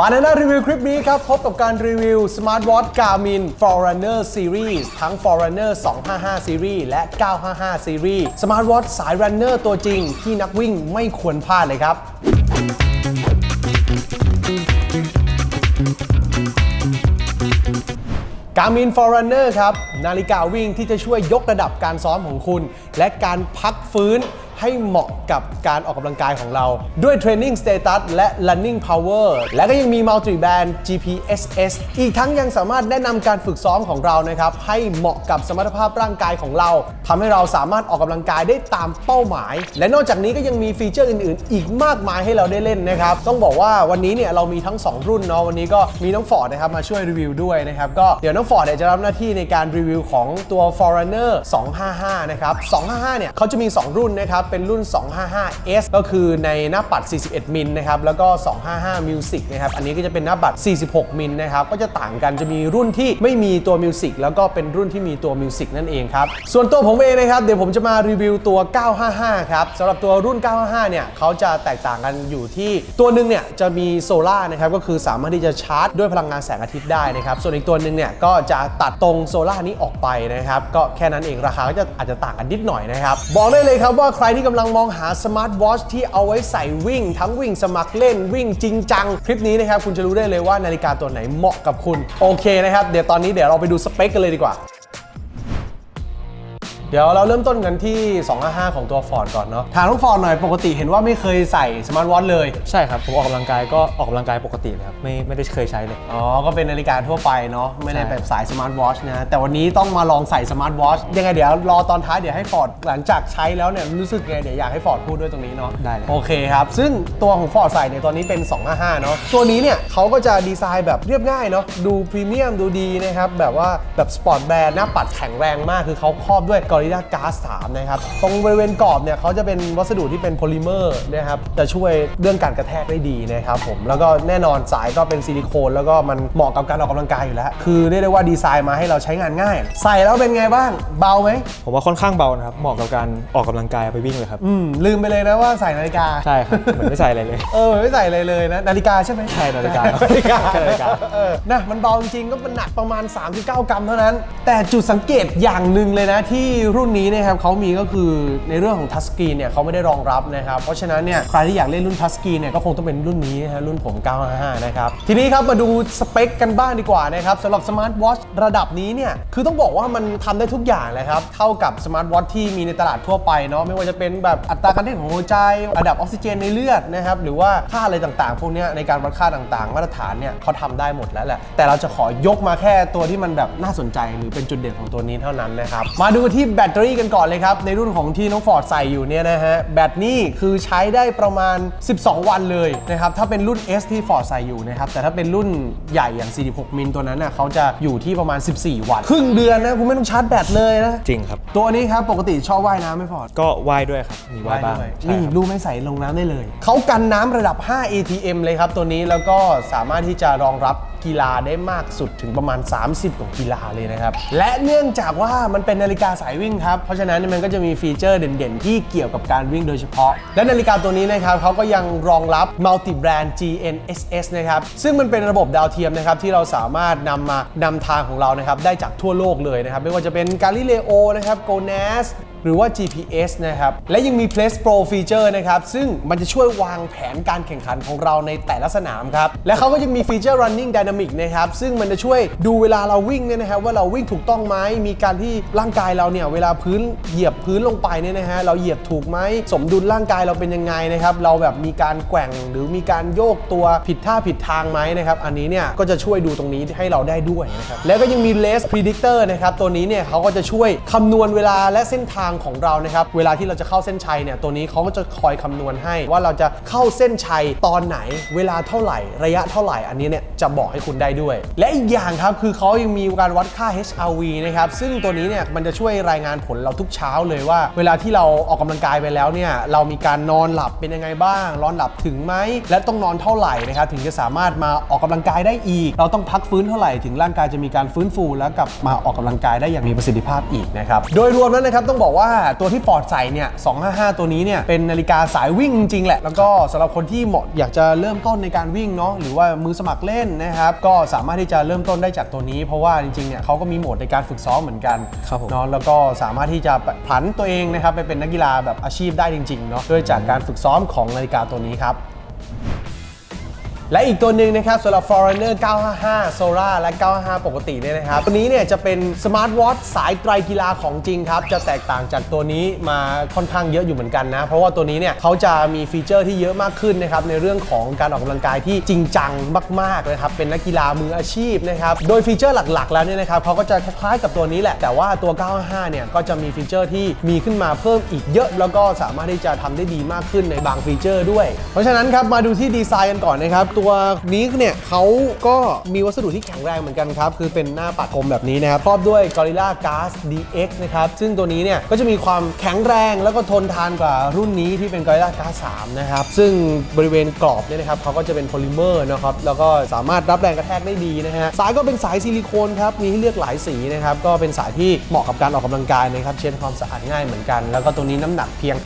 บานาน่ารีวิวคลิปนี้ครับ พบกับการรีวิว Smartwatch Garmin Forerunner Series ทั้ง Forerunner 255 Series และ 955 Series Smartwatch สาย Runner ตัวจริง ที่นักวิ่งไม่ควรพลาดเลยครับ Garmin Forerunner ครับ นาฬิกาวิ่งที่จะช่วยยกระดับการซ้อมของคุณ และการพักฟื้น ให้เหมาะกับการออกกำลังกายของเรา ด้วย Training Status และ Running Power และก็ยังมี Multi Band GPSS อีกทั้งยังสามารถแนะนำการฝึกซ้อมของเรานะครับ ให้เหมาะกับสมรรถภาพร่างกายของเราทำให้เราสามารถออกกำลังกายได้ตามเป้าหมาย และนอกจากนี้ก็ยังมีฟีเจอร์อื่น ๆ อีกมากมายให้เราได้เล่นนะครับ ต้องบอกว่าวันนี้เนี่ยเรามีทั้ง 2 รุ่นเนาะวันนี้ก็มีน้องฟอร์ดนะครับมาช่วยรีวิวด้วยนะครับก็เดี๋ยวน้องฟอร์ดเนี่ยจะรับหน้าที่ในการรีวิวของตัว Forerunner 255 นะครับ 255 เนี่ยเขาจะมี 2 รุ่นนะครับเป็นรุ่น 255S ก็คือในหน้าปัด 41 มิลนะครับ แล้วก็ 255 Music นะครับ อันนี้ก็จะเป็นหน้าปัด 46 มิลนะครับ ก็จะต่างกัน จะมีรุ่นที่ไม่มีตัว Music แล้วก็เป็นรุ่นที่มีตัว Music นั่นเองครับ ส่วนตัวผมเองนะครับ เดี๋ยวผมจะมารีวิวตัว 955 ครับสำหรับตัวรุ่น 955 เนี่ยเขาจะแตกต่างกันอยู่ที่ตัวหนึ่งเนี่ยจะมีโซล่านะครับ ก็คือสามารถที่จะชาร์จด้วยพลังงานแสงอาทิตย์ได้นะครับ ส่วนอีกตัวหนึ่งเนี่ยก็จะตัดตรงโซล่านี้ออกไปนะครับ ก็แค่นั้นเอง ราคาก็จะอาจจะต่างกันนิดหน่อยนะครับ บอกได้เลยครับว่าใครที่กำลังมองหาสมาร์ทวอชที่เอาไว้ใส่วิ่ง ทั้งวิ่งสมัครเล่นวิ่งจริงจัง คลิปนี้นะครับคุณจะรู้ได้เลยว่านาฬิกาตัวไหนเหมาะกับคุณ โอเคนะครับ เดี๋ยวตอนนี้เดี๋ยวเราไปดูสเปคกันเลยดีกว่า เดี๋ยวเราเริ่มต้นกันที่ 255 ของตัว Ford ก่อนเนาะถามน้องฟอร์ดหน่อยปกติเห็นว่าไม่เคยใส่สมาร์ทวอทเลย ใช่ครับ ผมออกกำลังกายก็ออกกำลังกายปกติเลยครับ ไม่ไม่ได้เคยใช้เลย อ๋อ ก็เป็นนาฬิกาทั่วไปเนาะไม่ได้ใช่แบบสายสมาร์ทวอชนะ แต่วันนี้ต้องมาลองใส่สมาร์ทวอชยังไงเดี๋ยวรอตอนท้ายเดี๋ยวให้ฟอร์ดหลังจากใช้แล้วเนี่ยรู้สึกไงเดี๋ยวอยากให้ฟอร์ดพูดด้วยตรงนี้เนาะได้เลย โอเคครับ ซึ่งตัวของฟอร์ดใส่เนี่ยตอนนี้เป็น 255 เนาะตัวนี้เนี่ยเขาก็จะดีไซน์แบบเรียบง่ายเนาะดูพรีเมียมดูดีนะครับแบบว่าแบบสปอร์ตแบรนด์หน้าปัดแข็งแรงมากคือเขาครอบด้วย Gorilla Glass 3นะครับ ตรงบริเวณกรอบเนี่ยเขาจะเป็นวัสดุที่เป็นโพลิเมอร์นะครับจะช่วยเรื่องการกระแทกได้ดีนะครับผมแล้วก็แน่นอนสายก็เป็นซิลิโคนแล้วก็มันเหมาะกับการออกกำลังกายอยู่แล้ว คือเรียกได้ว่าดีไซน์มาให้เราใช้งานง่าย ใส่แล้วเป็นไงบ้างเบาไหมผมว่าค่อนข้างเบานะครับเหมาะกับการออกกำลังกายไปวิ่งเลยครับอืมลืมไปเลยนะว่าใส่นาฬิกาใช่ครับเหมือนไม่ใส่อะไรเลยเออไม่ใส่อะไรเลยนะนาฬิกาใช่ไหมใช่นาฬิกานาฬิกาใช่นาฬิกาเออนะมันเบาจริงๆก็มันหนักประมาณ 39 กรัมเท่านั้น แต่จุดสังเกตอย่างหนึ่งเลยนะที่รุ่นนี้นะครับเขามีก็คือในเรื่องของทัชสกรีนเนี่ยเขาไม่ได้รองรับนะครับ เพราะฉะนั้นเนี่ยใครที่อยากเล่นรุ่นทัชสกรีนเนี่ยก็คงต้องเป็นรุ่นนี้นะฮะรุ่นผม 955 นะครับ ทีนี้ครับมาดูสเปคกันบ้างดีกว่านะครับสำหรับสมาร์ทวอชระดับนี้เนี่ยคือต้องบอกว่ามันทำได้ทุกอย่างเลยครับเท่ากับสมาร์ทวอชที่มีในตลาดทั่วไปเนาะไม่ว่าจะเป็นแบบอัตราการเต้นของหัวใจระดับออกซิเจนในเลือดนะครับหรือว่าค่าอะไรต่างๆ พวกนี้ในการวัดค่าต่างๆ มาตรฐานเนี่ยเขาทำได้หมดแล้วแหละแต่เราจะขอยกมาแค่ตัวที่มันแบบน่าสนใจหรือเป็นจุดเด่นของตัวนี้เท่านั้นนะครับมาดูที่แบตเตอรี่กันก่อนเลยครับ ในรุ่นของที่น้องฟอร์ดใส่อยู่เนี่ยนะฮะ แบตนี่คือใช้ได้ประมาณ 12 วันเลยนะครับ ถ้าเป็นรุ่น S ที่ฟอร์ดใส่อยู่นะครับ แต่ถ้าเป็นรุ่นใหญ่อย่าง 46 มิลตัวนั้นน่ะเขาจะอยู่ที่ประมาณ 14 วัน ครึ่งเดือนนะคุณไม่ต้องชาร์จแบตเลยนะ จริงครับ ตัวนี้ครับปกติชอบว่ายน้ำไหมฟอร์ด ก็ว่ายด้วยครับ มีว่ายบ้างด้วยใช่นี่ครับรู้ไหม่ใส่ลงน้ำได้เลย เขากันน้ำระดับ 5 ATM เลยครับตัวนี้แล้วก็สามารถที่จะรองรับ กีฬาได้มากสุดถึงประมาณ 30 กว่ากีฬาเลยนะครับ และเนื่องจากว่ามันเป็นนาฬิกาสายวิ่งครับ เพราะฉะนั้นมันก็จะมีฟีเจอร์เด่นๆ ที่เกี่ยวกับการวิ่งโดยเฉพาะ และนาฬิกาตัวนี้นะครับเขาก็ยังรองรับ multi brand GNSS นะครับ ซึ่งมันเป็นระบบดาวเทียมนะครับที่เราสามารถนำมานำทางของเรานะครับได้จากทั่วโลกเลยนะครับไม่ว่าจะเป็น Galileo นะครับ GONASS หรือว่า GPS นะครับ และยังมี Place Pro Feature นะครับ ซึ่งมันจะช่วยวางแผนการแข่งขันของเราในแต่ละสนามครับ และเขาก็ยังมีฟีเจอร์ Running Dynamic นะครับ ซึ่งมันจะช่วยดูเวลาเราวิ่งเนี่ยนะครับว่าเราวิ่งถูกต้องไหมมีการที่ร่างกายเราเนี่ยเวลาพื้นเหยียบพื้นลงไปเนี่ยนะฮะเราเหยียบถูกไหมสมดุลร่างกายเราเป็นยังไงนะครับเราแบบมีการแกว่งหรือมีการโยกตัวผิดท่าผิดทางไหมนะครับอันนี้เนี่ยก็จะช่วยดูตรงนี้ให้เราได้ด้วยนะครับแล้วก็ยังมี Race Predictor นะครับตัวนี้เนี่ยเขาก็จะช่วยคำนวณเวลาและเส้นทางของเรานะครับเวลาที่เราจะเข้าเส้นชัยเนี่ยตัวนี้เขาก็จะคอยคำนวณให้ว่าเราจะเข้าเส้นชัยตอนไหน เวลาเท่าไหร่ ระยะเท่าไหร่อันนี้เนี่ยจะบอกให้คุณได้ด้วย และอีกอย่างครับคือเขายังมีการวัดค่า HRV นะครับซึ่งตัวนี้เนี่ยมันจะช่วยรายงานผลเราทุกเช้าเลยว่า เวลาที่เราออกกำลังกายไปแล้วเนี่ยเรามีการนอนหลับเป็นยังไงบ้างนอนหลับถึงไหมและต้องนอนเท่าไหร่นะครับถึงจะสามารถมาออกกำลังกายได้อีก เราต้องพักฟื้นเท่าไหร่ถึงร่างกายจะมีการฟื้นฟู แล้วกลับมาออกกำลังกายได้อย่างมีประสิทธิภาพอีกนะครับโดยรวมแล้วนะครับต้องบอกว่าว่าตัวที่ฟอร์ดใส่เนี่ย 255 ตัวนี้เนี่ย เป็นนาฬิกาสายวิ่งจริงๆแหละ แล้วก็สำหรับคนที่เหมาะอยากจะเริ่มต้นในการวิ่งเนาะ หรือว่ามือสมัครเล่นนะครับ ก็สามารถที่จะเริ่มต้นได้จากตัวนี้ เพราะว่าจริงๆ เนี่ยเขาก็มีโหมดในการฝึกซ้อมเหมือนกันครับผม เนาะ แล้วก็สามารถที่จะผันตัวเองนะครับไปเป็นนักกีฬาแบบอาชีพได้จริงๆ เนาะ ด้วยจากการฝึกซ้อมของนาฬิกาตัวนี้ครับ และอีกตัวหนึ่งนะครับสำหรับ Foreigner 955 Sora และ 955 ปกติเนี่ยนะครับ ตัวนี้เนี่ยจะเป็นสมาร์ทวอทสายไตรกีฬาของจริงครับ จะแตกต่างจากตัวนี้มาค่อนข้างเยอะอยู่เหมือนกันนะ เพราะว่าตัวนี้เนี่ยเขาจะมีฟีเจอร์ที่เยอะมากขึ้นนะครับ ในเรื่องของการออกกำลังกายที่จริงจังมากๆนะครับ เป็นนักกีฬามืออาชีพนะครับ โดยฟีเจอร์หลักๆ แล้วเนี่ยนะครับเขาก็จะคล้ายๆกับตัวนี้แหละ แต่ว่าตัว 955 เนี่ยก็จะมีฟีเจอร์ที่มีขึ้นมาเพิ่มอีกเยอะ แล้วก็สามารถที่จะทำได้ดีมากขึ้นในบางฟีเจอร์ด้วย เพราะฉะนั้นครับมาดูที่ดีไซน์กันก่อนนะครับตัวนี้เนี่ยเขาก็มีวัสดุที่แข็งแรงเหมือนกันครับ คือเป็นหน้าปัดกลมแบบนี้นะครับครอบด้วย Gorilla Glass DX นะครับ ซึ่งตัวนี้เนี่ยก็จะมีความแข็งแรงแล้วก็ทนทานกว่ารุ่นนี้ที่เป็น Gorilla Glass 3 นะครับ ซึ่งบริเวณกรอบเนี่ยนะครับเขาก็จะเป็นโพลิเมอร์นะครับ แล้วก็สามารถรับแรงกระแทกได้ดีนะฮะ สายก็เป็นสายซิลิโคนครับ มีให้เลือกหลายสีนะครับ ก็เป็นสายที่เหมาะกับการออกกำลังกายนะครับ เช็ดความสะอาดง่ายเหมือนกัน แล้วก็ตัวนี้น้ำหนักเพียง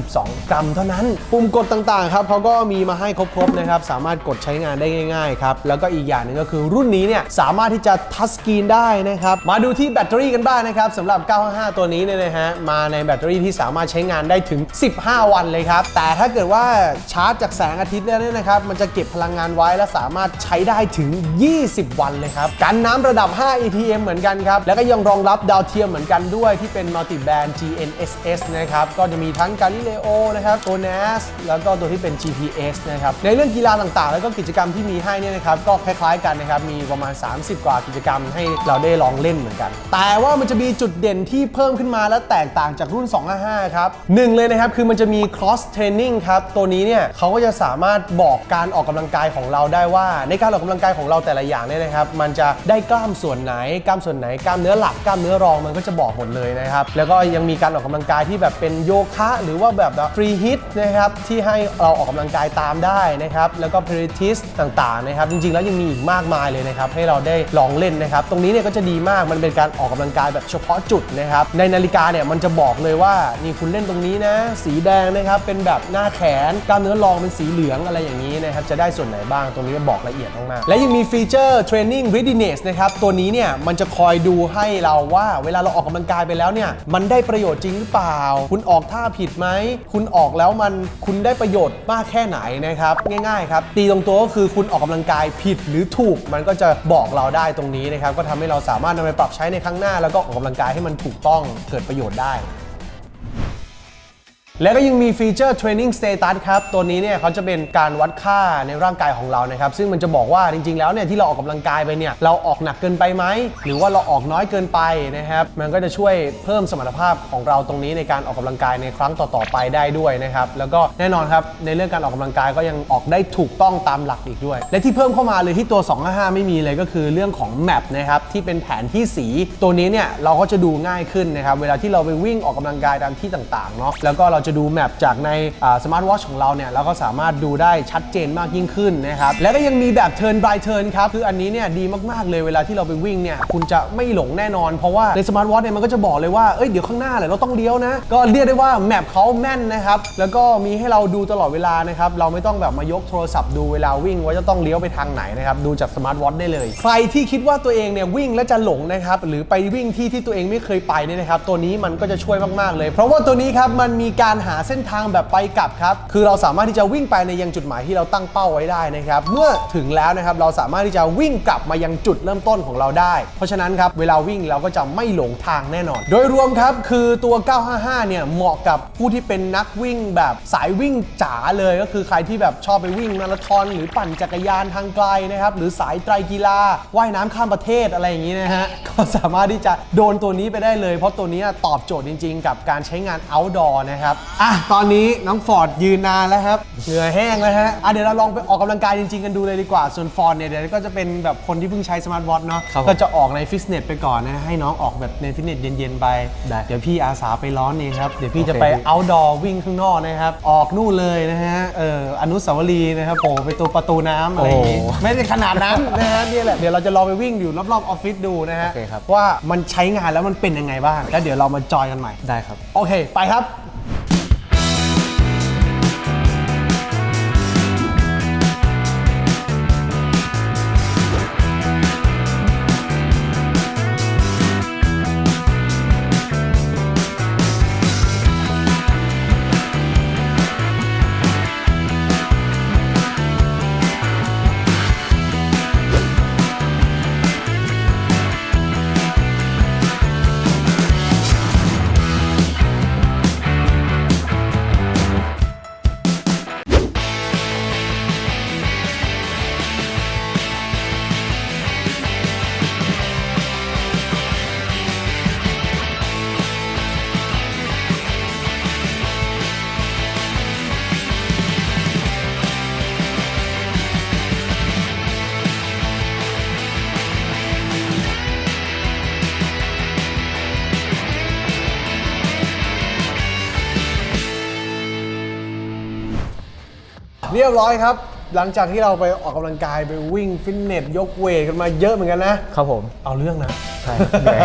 52 กรัม เท่านั้น ปุ่มกดต่างๆครับเขาก็มีมาให้ครบๆนะครับ สามารถกดใช้งานได้ง่ายๆครับ แล้วก็อีกอย่างหนึ่งก็คือรุ่นนี้เนี่ยสามารถที่จะทัชสกรีนได้นะครับ มาดูที่แบตเตอรี่กันบ้างนะครับสำหรับ 955 ตัวนี้เนี่ยนะฮะมาในแบตเตอรี่ที่สามารถใช้งานได้ถึง 15 วันเลยครับ แต่ถ้าเกิดว่าชาร์จจากแสงอาทิตย์เนี่ยนะครับมันจะเก็บพลังงานไว้และสามารถใช้ได้ถึง 20 วันเลยครับกันน้ำระดับ5 ATM เหมือนกันครับแล้วก็ยังรองรับดาวเทียมเหมือนกันด้วยที่เป็น multi band GNSS นะครับก็จะมีทั้ง Galileo นะครับตัว NAS แล้วก็ตัวที่เป็น GPS นะครับในเรื่องกีฬาต่างๆ แล้วก็กิจกรรมที่มีให้เนี่ยนะครับก็คล้ายๆกันนะครับมีประมาณ 30 กว่ากิจกรรมให้เราได้ลองเล่นเหมือนกัน แต่ว่ามันจะมีจุดเด่นที่เพิ่มขึ้นมาและแตกต่างจากรุ่น 255 ครับหนึ่งเลยนะครับคือมันจะมี cross training ครับตัวนี้เนี่ยเขาก็จะสามารถบอกการออกกำลังกายของเราได้ว่า ในการออกกำลังกายของเราแต่ละอย่างเนี่ยนะครับมันจะได้กล้ามส่วนไหนกล้ามส่วนไหนกล้ามเนื้อหลักกล้ามเนื้อรองมันก็จะบอกหมดเลยนะครับแล้วก็ยังมีการออกกำลังกายที่แบบเป็นโยคะ หรือว่าแบบฟรีฮิตนะครับที่ให้เราออกกำลังกายตามได้นะครับแล้วก็พ i ริทิสต่างๆนะครับจริงๆ แล้วยังมีอีกมากมายเลยนะครับให้เราได้ลองเล่นนะครับตรงนี้เนี่ยก็จะดีมากมันเป็นการออกกำลังกายแบบเฉพาะจุดนะครับในนาฬิกาเนี่ยมันจะบอกเลยว่านี่คุณเล่นตรงนี้นะ สีแดงนะครับเป็นแบบหน้าแขนกล้ามเนื้อรองเป็นสีเหลืองอะไรอย่างนี้นะครับจะได้ส่วนไหนบ้างตรงนี้บอกละเอียดมากๆและยังมีฟีเจอร์ training readiness นะครับตัวนี้เนี่ยมันจะคอยดูให้เราว่าเวลาเราออกกำลังกายไปแล้วเนี่ยมันได้ประโยชน์จริงหรือเปล่า คุณออกท่าผิดไหมคุณออกแล้วมันคุณได้ประโยชน์มากแค่ไหนนะครับง่ายๆครับตีตรงตัวก็คือคุณออกกำลังกายผิดหรือถูก มันก็จะบอกเราได้ตรงนี้นะครับก็ทำให้เราสามารถนำไปปรับใช้ในครั้งหน้า แล้วก็ออกกำลังกายให้มันถูกต้องเกิดประโยชน์ได้ แล้วก็ยังมีฟีเจอร์ Training Status ครับ ตัวนี้เนี่ยเขาจะเป็นการวัดค่าในร่างกายของเรานะครับ ซึ่งมันจะบอกว่าจริง ๆ แล้วเนี่ยที่เราออกกำลังกายไปเนี่ย เราออกหนักเกินไปไหม หรือว่าเราออกน้อยเกินไปนะครับ มันก็จะช่วยเพิ่มสมรรถภาพของเราตรงนี้ในการออกกำลังกายในครั้งต่อ ๆ ไปได้ด้วยนะครับ แล้วก็แน่นอนครับในเรื่องการออกกำลังกายก็ยังออกได้ถูกต้องตามหลักอีกด้วย และที่เพิ่มเข้ามาเลยที่ตัว 255 ไม่มีเลยก็คือเรื่องของแมปนะครับที่เป็นแผนที่สีตัวนี้เนี่ยเราก็จะดูง่ายขึ้นนะครับเวลาที่เราไปวิ่งออกกำลังกายตามที่ต่างๆเนาะแล้วก็เราจะดูแมปจากในสมาร์ทวอชของเราเนี่ยเราก็สามารถดูได้ชัดเจนมากยิ่งขึ้นนะครับ แล้วก็ยังมีแบบ turn by turn ครับ คืออันนี้เนี่ยดีมาก ๆ เลยเวลาที่เราไปวิ่งเนี่ยคุณจะไม่หลงแน่นอน เพราะว่าในสมาร์ทวอชเนี่ยมันก็จะบอกเลยว่า เอ้ยเดี๋ยวข้างหน้าแหละเราต้องเลี้ยวนะ ก็เรียกได้ว่าแมปเขาแม่นนะครับ แล้วก็มีให้เราดูตลอดเวลานะครับ เราไม่ต้องแบบมายกโทรศัพท์ดูเวลาวิ่งว่าจะต้องเลี้ยวไปทางไหนนะครับดูจากสมาร์ทวอทได้เลย ใครที่คิดว่าตัวเองเนี่ยวิ่งแล้วจะหลงนะครับหรือไปวิ่งที่ที่ตัวเองไม่เคยไปเนี่ยนะครับตัวนี้มันก็จะช่วยมากๆเลย เพราะว่าตัวนี้ครับมันมีการหาเส้นทางแบบไปกลับครับ คือเราสามารถที่จะวิ่งไปในยังจุดหมายที่เราตั้งเป้าไว้ได้นะครับ เมื่อถึงแล้วนะครับเราสามารถที่จะวิ่งกลับมายังจุดเริ่มต้นของเราได้ เพราะฉะนั้นครับเวลาวิ่งเราก็จะไม่หลงทางแน่นอน โดยรวมครับคือตัว 955 เนี่ยเหมาะกับผู้ที่เป็นนักวิ่งแบบสายวิ่งจ๋าเลยก็คือใครที่แบบชอบไปวิ่งมาราธอนหรือปั่นจักรยานทางไกลนะครับหรือสายไตรกีฬาว่ายน้ำข้ามประเทศอะไรอย่างนี้นะฮะก็สามารถที่จะโดนตัวนี้ไปได้เลย เพราะตัวนี้ตอบโจทย์จริง ๆ กับการใช้งาน outdoor นะครับอะตอนนี้น้องฟอร์ดยืนนานแล้วครับเหงื่อแห้งแล้วฮะอะเดี๋ยวเราลองไปออกกำลังกายจริงๆกันดูเลยดีกว่า ส่วนฟอร์ดเนี่ยเดี๋ยวก็จะเป็นแบบคนที่เพิ่งใช้สมาร์ทวอทเนาะครับผมก็จะออกในฟิตเนสไปก่อนนะ ให้น้องออกแบบในฟิตเนสเย็นๆไปได้เดี๋ยวพี่อาสาไปร้อนเองครับ เดี๋ยวพี่จะโอเคไป outdoor วิ่งข้างนอกนะครับ ออกนู่นเลยนะฮะเอออนุสาวรีย์นะครับโผล่ไปตัวประตูน้ำอะไรอย่างงี้ไม่ได้ขนาดนั้นนะฮะเนี่ยแหละเดี๋ยวเราจะลองไปวิ่งอยู่รอบๆออฟฟิศดูนะฮะโอเคครับ ว่ามันใช้งานแล้วมันเป็นยังไงบ้างแล้วเดี๋ยวเรามาจอยกันใหม่ ได้ครับ โอเค ไปครับ เรียบร้อยครับ หลังจากที่เราไปออกกำลังกายไปวิ่งฟิตเนสยกเวทกันมาเยอะเหมือนกันนะ ครับผม เอาเรื่องนะ ใช่เหนื่อย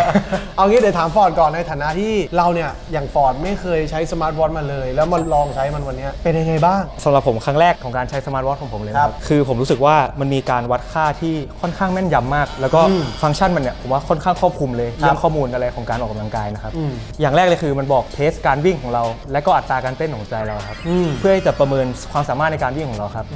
เอางี้เดี๋ยวถามฟอร์ดก่อนในฐานะที่เราเนี่ย อย่างฟอร์ดไม่เคยใช้สมาร์ทวอทมาเลย แล้วมาลองใช้มันวันเนี้ยเป็นยังไงบ้าง สำหรับผมครั้งแรกของการใช้สมาร์ทวอทของผมเลยนะคครัรับบ คือผมรู้สึกว่ามันมีการวัดค่าที่ค่อนข้างแม่นยำมาก แล้วก็อืมฟังก์ชันมันเนี่ยผมว่าค่อนข้างครอบคลุมเลยครับเรื่องข้อมูลอะไรของการออกกำลังกายนะครับอืมอย่างแรกเลยคือมันบอกเพสการวิ่งของเรา และก็อัตราการเต้นของใจเราครับอืมเพื่อที่จะประเมินความสามารถในการวิ่งของเราครับ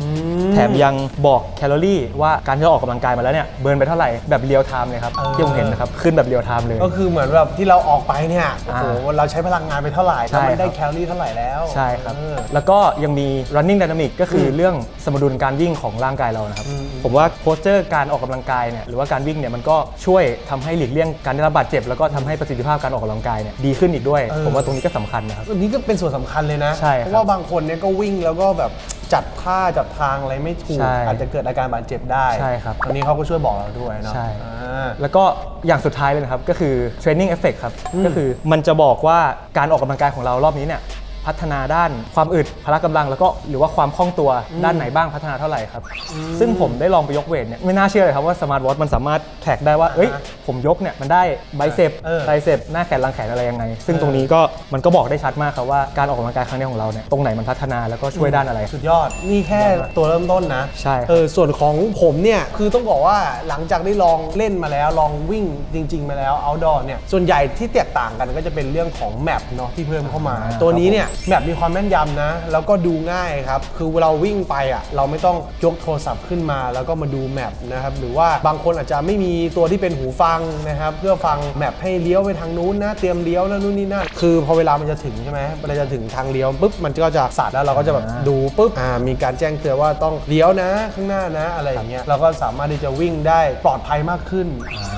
มแถมยังบอกแคลอรี่ว่าการที่เราออกกำลังกายมาแล้วเนี่ยเบิร์นไปเท่าไหร่แบบเรียลไทม์เลยครับเออที่ผมเห็นนะครับขึ้นแบบเรียลไทม์เลย ก็คือเหมือนแบบที่เราออกไปเนี่ยโอ้โหอ่าเราใช้พลังงานไปเท่าไหร่ใช่แล้วมันได้ครับแคลอรี่เท่าไหร่แล้วใช่ครับ เออ แล้วก็ยังมี running dynamic ก็คืออเรื่องสมดุลการวิ่งของร่างกายเรานะครับ ผมว่าโพสเจอร์การออกกำลังกายเนี่ยหรือว่าการวิ่งเนี่ยมันก็ช่วยทำให้หลีกเลี่ยงการได้รับบาดเจ็บ แล้วก็ทำให้ประสิทธิภาพการออกกำลังกายเนี่ยดีขึ้นอีกด้วย เออ ผมว่าตรงนี้ก็สำคัญนะครับ อันนี้ก็เป็นส่วนสำคัญเลยนะ ใช่ครับเพราะว่าบางคนเนี่ยก็วิ่งแล้วก็แบบ จัดท่าจัดทางอะไรไม่ถูก ใช่อาจจะเกิดอาการบาดเจ็บได้ใช่ครับอันนี้เขาก็ช่วยบอกเราด้วยเนาะใช่ อ่า แล้วก็อย่างสุดท้ายเลยนะครับ ก็คือ training effect ครับ ก็คือมันจะบอกว่าการออกกำลังกายของเรารอบนี้เนี่ย พัฒนาด้านความอึดพละกำลังแล้วก็หรือว่าความคล่องตัวด้านไหนบ้างพัฒนาเท่าไหร่ครับ ซึ่งผมได้ลองไปยกเวทเนี่ยไม่น่าเชื่อเลยครับว่าสมาร์ทวอทมันสามารถแท็กได้ว่าเอ้ยผมยกเนี่ยมันได้ไบเซปเออไตรเซปหน้าแขนหลังแขนอะไรยังไง ซึ่งตรงนี้ก็มันก็บอกได้ชัดมากครับว่าการออกกำลังกายครั้งนี้ของเราเนี่ยตรงไหนมันพัฒนาแล้วก็ช่วยด้านอะไร สุดยอดนี่แค่ตัวเริ่มต้นนะใช่ครับเออส่วนของผมเนี่ยคือต้องบอกว่าหลังจากได้ลองเล่นมาแล้วลองวิ่งจริง ๆ มาแล้ว outdoor เนี่ยส่วนใหญ่ที่แตกต่างกันก็จะเป็นเรื่องของแมปเนาะที่เพิ่มเข้ามา ตัวนี้เนี่ยแมปมีความแม่นยำนะ แล้วก็ดูง่ายครับ คือเราวิ่งไปอะเราไม่ต้องยกโทรศัพท์ขึ้นมา แล้วก็มาดูแมปนะครับ หรือว่าบางคนอาจจะไม่มีตัวที่เป็นหูฟังนะครับ เพื่อฟังแมปให้เลี้ยวไปทางนู้นนะ เตรียมเลี้ยวแล้วนู่นนี่นั่น คือพอเวลามันจะถึงใช่ไหมเวลาจะถึงทางเลี้ยวปุ๊บ มันก็จะสัตว์แล้วเราก็จะแบบดูปุ๊บ อ่า มีการแจ้งเตือนว่าต้องเลี้ยวนะ ข้างหน้านะ อะไรอย่างเงี้ย เราก็สามารถที่จะวิ่งได้ปลอดภัยมากขึ้น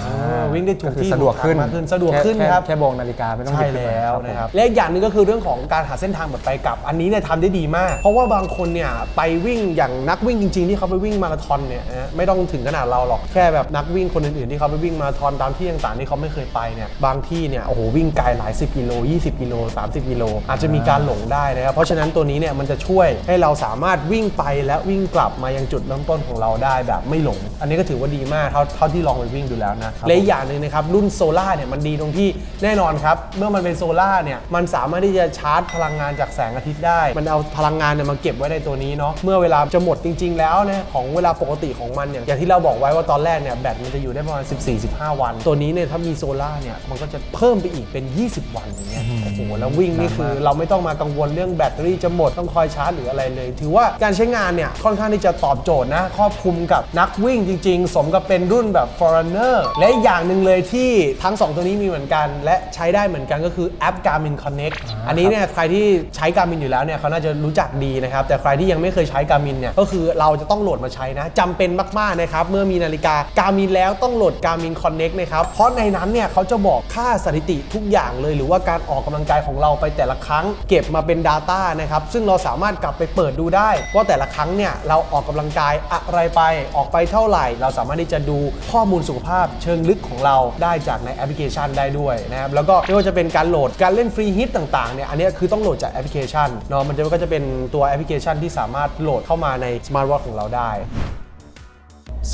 เออวิ่งได้ถูก็กคือที่สะดวกขึ้นถูทางมากขึ้น สะดวกแค่ขึ้นแครับ แค่บอกนาฬิกาไม่ต้องหใช่ยิบขึ้นมาแล้วผมนะครับ และอีกอย่างหนึ่งก็คือเรื่องของการหาเส้นทางแบบไปกลับ อันนี้เนี่ยทำได้ดีมาก เพราะว่าบางคนเนี่ยไปวิ่งอย่างนักวิ่งจริง ๆ ที่เขาไปวิ่งมาราธอนเนี่ยนะไม่ต้องถึงขนาดเราหรอกแค่แบบนักวิ่งคนอื่นๆที่เขาไปวิ่งมาราธอนตามที่ต่างๆที่เขาไม่เคยไปเนี่ยบางที่เนี่ยโอ้โหวิ่งไกลหลาย 10กิโล20 กิโล 30 กิโล อาจจะมีการหลงได้นะครับเพราะฉะนั้นตัวนี้เนี่ยมันจะช่วยให้เราสามารถวิ่งไปและวิ่งกลับมายังจุดเริ่มต้นของเราได้แบบไม่หลง อันนี้ก็ถือว่าดีมากเท่าเท่าที่ลองไปวิ่งดูแล้วนะและอีกอย่างหนึ่งนะครับรุ่นโซล่าเนี่ยมันดีตรงที่แน่นอนครับเมื่อมันเป็นโซล่าเนี่ยมันสามารถที่จะชาร์จพลังงานจากแสงอาทิตย์ได้ มันเอาพลังงานเนี่ยมาเก็บไว้ในตัวนี้เนาะเมื่อเวลาจะหมดจริง ๆ แล้วเนี่ยของเวลาปกติของมันเนี่ยอย่างที่เราบอกไว้ว่าตอนแรกเนี่ยแบตมันจะอยู่ได้ประมาณ 14-15 วัน ตัวนี้เนี่ยถ้ามีโซล่าเนี่ยมันก็จะเพิ่มไปอีกเป็น 20 วันอย่างเงี้ยโอ้โหแล้ววิ่งนี่คือเราไม่ต้องมากังวลเรื่องแบตเตอรี่จะหมดต้องคอยชาร์จหรืออะไรเลย ถือว่าการใช้งานเนี่ยค่อนข้างที่จะตอบโจทย์นะครอบคลุมกับนักวิ่งจริง ๆ สมกับเป็นรุ่นแบบ foreigner และและอีกอย่างหนึ่งเลยที่ทั้ง 2 ตัวนี้มีเหมือนกัน และใช้ได้เหมือนกันก็คือแอป Garmin Connect อันนี้เนี่ยใครที่ใช้ Garmin อยู่แล้วเนี่ยเขาน่าจะรู้จักดีนะครับ แต่ใครที่ยังไม่เคยใช้ Garmin เนี่ยก็คือเราจะต้องโหลดมาใช้นะจำเป็นมากๆนะครับเมื่อมีนาฬิกา Garmin แล้วต้องโหลด Garmin Connect นะครับเพราะในนั้นเนี่ยเขาจะบอกค่าสถิติทุกอย่างเลย หรือว่าการออกกำลังกายของเราไปแต่ละครั้ง เก็บมาเป็น Data นะครับซึ่งเราสามารถกลับไปเปิดดูได้ว่าแต่ละครั้งเนี่ยเราออกกำลังกายอะไรไปออกไปเท่าไหร่ เราสามารถที่จะดูข้อมูลสุขภาพเชิงลึกของเราได้จากในแอปพลิเคชันได้ด้วยนะครับแล้วก็ไม่ว่าจะเป็นการโหลดการเล่นฟรีฮิตต่างๆเนี่ยอันนี้คือต้องโหลดจากแอปพลิเคชันเนาะมันจะก็จะเป็นตัวแอปพลิเคชันที่สามารถโหลดเข้ามาในสมาร์ทวอทของเราได้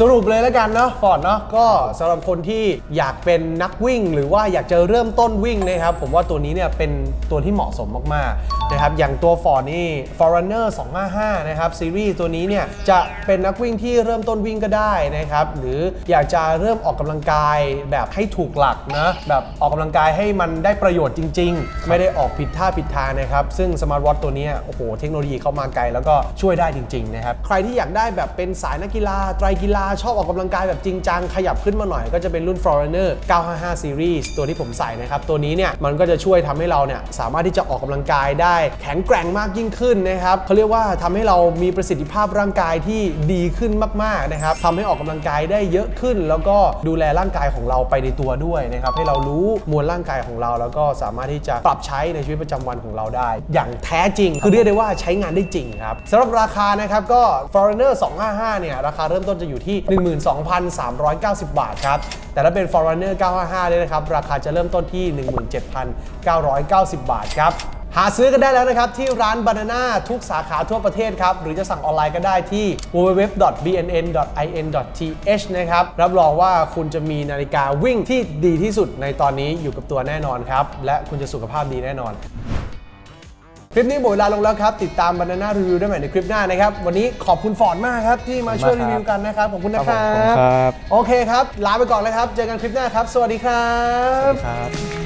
สรุปเลยแล้วกันเนาะฟอร์ดเนาะก็สำหรับคนที่อยากเป็นนักวิ่ง หรือว่าอยากจะเริ่มต้นวิ่งนะครับผมว่าตัวนี้เนี่ยเป็นตัวที่เหมาะสมมากๆนะครับอย่างตัวฟอร์ดนี่ Forerunner 255 นะครับซีรีส์ตัวนี้เนี่ยจะเป็นนักวิ่งที่เริ่มต้นวิ่งก็ได้นะครับหรืออยากจะเริ่มออกกำลังกายแบบให้ถูกหลักนะแบบออกกำลังกายให้มันได้ประโยชน์จริง ๆ ไม่ได้ออกผิดท่าผิดทางนะครับซึ่งสมาร์ทวอทตัวนี้โอ้โหเทคโนโลยีเข้ามาไกลแล้วก็ช่วยได้จริงๆนะครับใครที่อยากได้แบบเป็นสายนักกีฬาไตรกีฬาชอบออกกำลังกายแบบจริงจังขยับขึ้นมาหน่อยก็จะเป็นรุ่น Foreigner 955 Series ตัวที่ผมใส่นะครับ ตัวนี้เนี่ยมันก็จะช่วยทำให้เราเนี่ยสามารถที่จะออกกำลังกายได้แข็งแกร่งมากยิ่งขึ้นนะครับเขาเรียกว่าทำให้เรามีประสิทธิภาพร่างกายที่ดีขึ้นมากๆนะครับทำให้ออกกำลังกายได้เยอะขึ้น แล้วก็ดูแลร่างกายของเราไปในตัวด้วยนะครับให้เรารู้มวลร่างกายของเรา แล้วก็สามารถที่จะปรับใช้ในชีวิตประจำวันของเราได้ อย่างแท้จริงคือเรียกได้ว่าใช้งานได้จริงครับสำหรับราคานะครับก็ Foreigner 255เนี่ยราคาเริ่มต้นจะอยู่ที่12,390 บาทครับ แต่ถ้าเป็น Foreigner 955เนี่ยนะครับ ราคาจะเริ่มต้นที่ 17,990 บาทครับ หาซื้อกันได้แล้วนะครับ ที่ร้าน Banana ทุกสาขาทั่วประเทศครับ หรือจะสั่งออนไลน์ก็ได้ที่ www.bnn.in.th นะครับ รับรองว่าคุณจะมีนาฬิกาวิ่งที่ดีที่สุดในตอนนี้อยู่กับตัวแน่นอนครับ และคุณจะสุขภาพดีแน่นอน คลิปนี้หมดเวลาลงแล้วครับ ติดตาม Banana Review ได้ใหม่ในคลิปหน้านะครับ วันนี้ขอบคุณฟอร์ดมากครับ ที่มาช่วยขอบคุณมากรีวิวกันนะครับ ขอบคุณนะคครัรับบผมขอบคุณครับโอเคครับ ลาไปก่อนแล้วครับ เจอกันคลิปหน้าครับ สวัสดีครับ ครับ